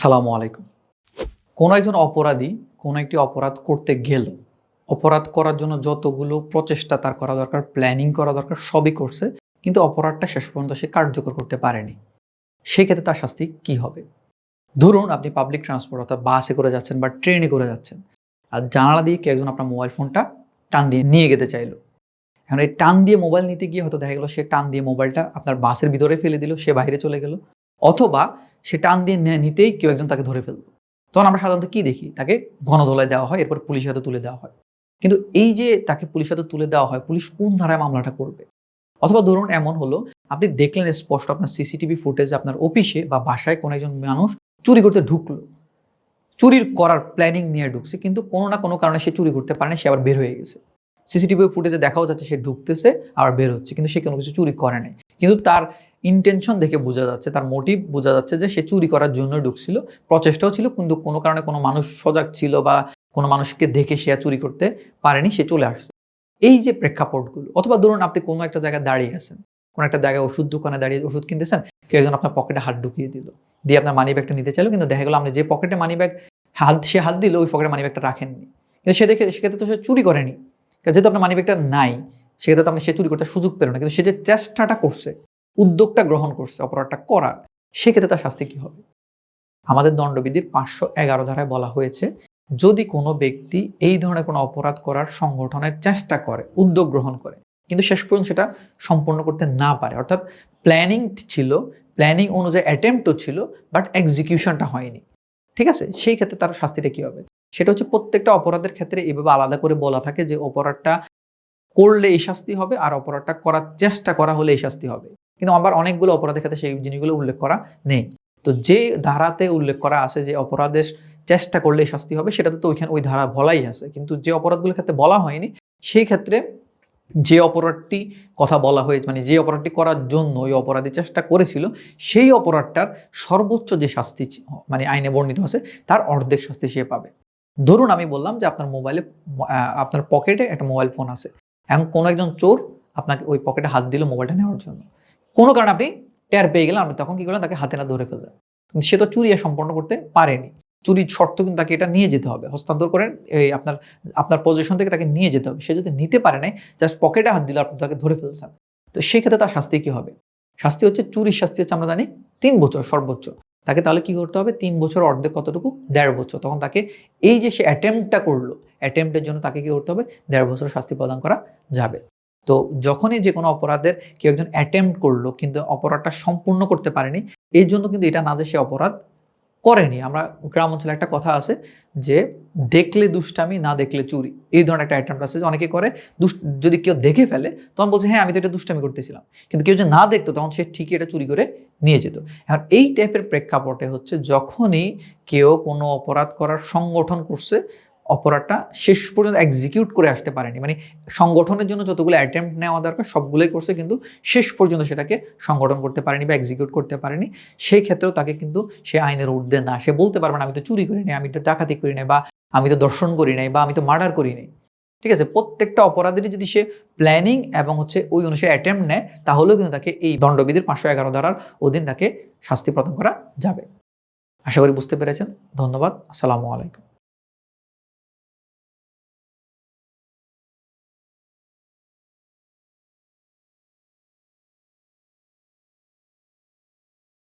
আসসালামু আলাইকুম। কোনো একজন অপরাধী কোনো একটি অপরাধ করতে গেল, অপরাধ করার জন্য যতগুলো প্রচেষ্টা তার করা দরকার প্ল্যানিং করা দরকার, সবই করছে, কিন্তু অপরাধটা শেষ পর্যন্ত সে কার্যকর করতে পারেনি। সেক্ষেত্রে তার শাস্তি কি হবে? ধরুন আপনি পাবলিক ট্রান্সপোর্ট অর্থাৎ বাসে করে যাচ্ছেন বা ট্রেনে করে যাচ্ছেন, আর জানালা দিয়ে কেউ একজন আপনার মোবাইল ফোনটা টান দিয়ে নিয়ে যেতে চাইলো। এখন এই টান দিয়ে মোবাইল নিতে গিয়ে হয়তো দেখা গেলো সে টান দিয়ে মোবাইলটা আপনার বাসের ভিতরে ফেলে দিল, সে বাইরে চলে গেল, অথবা সে টান দিয়ে নিতেই কেউ একজন তাকে ধরে ফেলল। তখন আমরা সাধারণত কি দেখি? তাকে গণধোলায় দেওয়া হয়, এরপর পুলিশের হাতে তুলে দেওয়া হয়। কিন্তু এই যে তাকে পুলিশের হাতে তুলে দেওয়া হয়, পুলিশ কোন ধারায় মামলাটা করবে? অথবা ধরুন এমন হলো, আপনি দেখলেন স্পষ্ট আপনার সিসিটিভি ফুটেজ আপনার অফিসে বা বাসায় কোনো একজন মানুষ চুরি করতে ঢুকলো। চুরির করার প্ল্যানিং নিয়ে ঢুকছে, কিন্তু কোনো না কোনো কারণে সে চুরি করতে পারেনি, সে আবার বের হয়ে গেছে। সিসিটিভি ফুটেজে দেখাও যাচ্ছে সে ঢুকতেছে, আবার বের হচ্ছে, কিন্তু সে কোনো কিছু চুরি করে নাই। কিন্তু তার ইন্টেনশন দেখে বোঝা যাচ্ছে, তার মোটিভ বোঝা যাচ্ছে যে সে চুরি করার জন্য ঢুকছিল। প্রচেষ্টাও ছিল, কিন্তু কোনো কারণে কোনো মানুষ সজাগ ছিল বা কোনো মানুষকে দেখে সে চুরি করতে পারেনি, সে চলে আসছে। এই যে প্রেক্ষাপটগুলো, অথবা ধরুন আপনি কোনো একটা জায়গায় দাঁড়িয়ে আছেন, কোনো একটা জায়গায় ওষুধ দোকানে দাঁড়িয়ে ওষুধ কিনতেছেন, কেউ একজন আপনার পকেটে হাত ঢুকিয়ে দিল, দিয়ে আপনার মানি ব্যাগটা নিতে চাইলো, কিন্তু দেখা গেলো আপনি যে পকেটে মানি ব্যাগ হাত, সে হাত দিল, ওই পকেটে মানি ব্যাগটা রাখেননি। কিন্তু সে দেখে, সেক্ষেত্রে তো সে চুরি করেনি। যেহেতু আপনার মানি ব্যাগটা নাই, সেক্ষেত্রে তো আপনি সে চুরি করতে সুযোগ পেল না, কিন্তু সে যে চেষ্টাটা করছে উদ্যোগটা গ্রহণ করছে, অপরাধটা করার, সেক্ষেত্রে তার শাস্তি কি হবে? আমাদের দণ্ডবিধির পাঁচশো এগারো ধারায় বলা হয়েছে, যদি কোনো ব্যক্তি এই ধরনের কোনো অপরাধ করার সংগঠনের চেষ্টা করে, উদ্যোগ গ্রহণ করে, কিন্তু শেষ পর্যন্ত সেটা সম্পূর্ণ করতে না পারে, অর্থাৎ প্ল্যানিং ছিল প্ল্যানিং অনুযায়ী অ্যাটেম্পটও ছিল বাট এক্সিকিউশনটা হয়নি, ঠিক আছে? সেই ক্ষেত্রে তার শাস্তিটা কি হবে? সেটা হচ্ছে প্রত্যেকটা অপরাধের ক্ষেত্রে এভাবে আলাদা করে বলা থাকে যে অপরাধটা করলে এই শাস্তি হবে, আর অপরাধটা করার চেষ্টা করা হলে এই শাস্তি হবে। কিন্তু আবার অনেকগুলো অপরাধের ক্ষেত্রে সেই জিনিসগুলো উল্লেখ করা নেই। তো যে ধারাতে উল্লেখ করা আছে যে অপরাধের চেষ্টা করলে শাস্তি হবে, সেটাতে তো ওইখানে ওই ধারা বলাই আছে। কিন্তু যে অপরাধগুলোর ক্ষেত্রে বলা হয়নি, সেই ক্ষেত্রে যে অপরাধটি কথা বলা হয়েছে মানে যে অপরাধটি করার জন্য ওই অপরাধী চেষ্টা করেছিল, সেই অপরাধটার সর্বোচ্চ যে শাস্তি মানে আইনে বর্ণিত আছে, তার অর্ধেক শাস্তি সে পাবে। ধরুন আমি বললাম যে আপনার মোবাইলে আপনার পকেটে একটা মোবাইল ফোন আছে। এখন কোনো একজন চোর আপনাকে ওই পকেটে হাত দিল মোবাইলটা নেওয়ার জন্য। কোনো কারণে আপনি টের পেয়ে গেলেন, আপনি তখন কি করলেন? তাকে হাতে না ধরে ফেললেন। সে তো চুরি সম্পন্ন করতে পারেনি। চুরির শর্ত কিন্তু তাকে এটা নিয়ে যেতে হবে। হস্তান্তর করেন এই আপনার আপনার পজিশন থেকে তাকে নিয়ে যেতে হবে। সে যদি নিতে পারে নাই জাস্ট পকেটে হাত দিল, আপনি তাকে ধরে ফেলছেন। তো সেই ক্ষেত্রে তার শাস্তি কি হবে? শাস্তি হচ্ছে চুরির শাস্তি হচ্ছে আমরা জানি তিন বছর, সর্বোচ্চ। তাকে তাহলে কি করতে হবে? তিন বছর অর্ধেক কতটুকু? দেড় বছর। তখন তাকে এই যে সে অ্যাটেম্পটা করল অ্যাটেম্পটের জন্য তাকে কি করতে হবে? দেড় বছর শাস্তি প্রদান করা যাবে। তো যখনই যে কোনো অপরাধের কেউ একজন অ্যাটেম্প করল, কিন্তু অপরাধটা সম্পূর্ণ করতে পারেনি, এই জন্য কিন্তু এটা না যে সে অপরাধ করেনি। আমরা গ্রাম অঞ্চলে একটা কথা আছে যে, দেখলে দুষ্টামি, না দেখলে চুরি। এই ধরনের একটা অ্যাটেম্প আছে। যে অনেকে করে, দুষ্ট, যদি কেউ দেখে ফেলে, তখন বলছে হ্যাঁ আমি তো এটা দুষ্টামি করতেছিলাম। কিন্তু কেউ যদি না দেখতো, তখন সে ঠিকই এটা চুরি করে নিয়ে যেত। এখন এই টাইপের প্রেক্ষাপটে হচ্ছে, যখনই কেউ কোনো অপরাধ করার সংগঠন করছে অপরাধটা শেষ পর্যন্ত এক্সিকিউট করে আসতে পারেনি। মানে সংগঠনের জন্য যতগুলো অ্যাটেম্প নেওয়া দরকার, সবগুলোই করছে কিন্তু শেষ পর্যন্ত সেটাকে সংগঠন করতে পারেনি বা এক্সিকিউট করতে পারেনি। সেই ক্ষেত্রেও তাকে কিন্তু সে আইনের ঊর্ধ্বে না। সে বলতে পারবে না, আমি তো চুরি করি নাই, আমি তো ডাকাতি করি নাই বা আমি তো দর্শন করি নাই বা আমি তো মার্ডার করি নাই। ঠিক আছে? প্রত্যেকটা অপরাধেরই যদি সে প্ল্যানিং এবং হচ্ছে ওই অনুসারে অ্যাটেম্প নেয়, তাহলেও কিন্তু তাকে এই দণ্ডবিধির পাঁচশো এগারো ধারার অধীন তাকে শাস্তি প্রদান করা যাবে। আশা করি বুঝতে পেরেছেন। ধন্যবাদ। আসসালামু আলাইকুম।